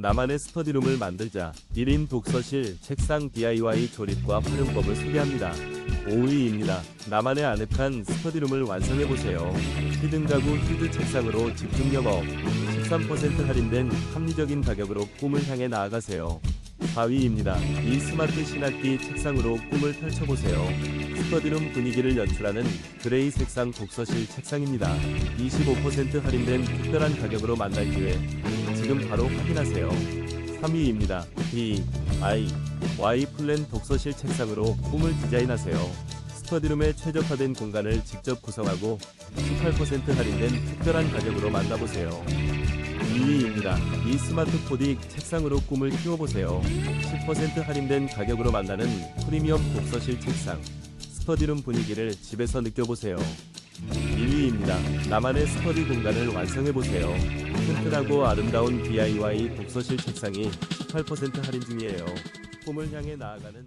나만의 스터디룸을 만들자 1인 독서실 책상 DIY 조립과 활용법을 소개합니다. 5위입니다. 나만의 아늑한 스터디룸을 완성해보세요. 히든 가구 히드 책상으로 집중력 업 13% 할인된 합리적인 가격으로 꿈을 향해 나아가세요. 4위입니다. 이 스마트 신학기 책상으로 꿈을 펼쳐보세요. 스터디룸 분위기를 연출하는 그레이 색상 독서실 책상입니다. 25% 할인된 특별한 가격으로 만날 기회 지금 바로 확인하세요. 3위입니다. D, I, Y 플랜 독서실 책상으로 꿈을 디자인하세요. 스터디룸에 최적화된 공간을 직접 구성하고 18% 할인된 특별한 가격으로 만나보세요. 2위입니다. 이 스마트 포딕 책상으로 꿈을 키워보세요. 10% 할인된 가격으로 만나는 프리미엄 독서실 책상. 스터디룸 분위기를 집에서 느껴보세요. 1위입니다. 나만의 스터디 공간을 완성해보세요. 튼튼하고 아름다운 DIY 독서실 책상이 18% 할인 중이에요. 꿈을 향해 나아가는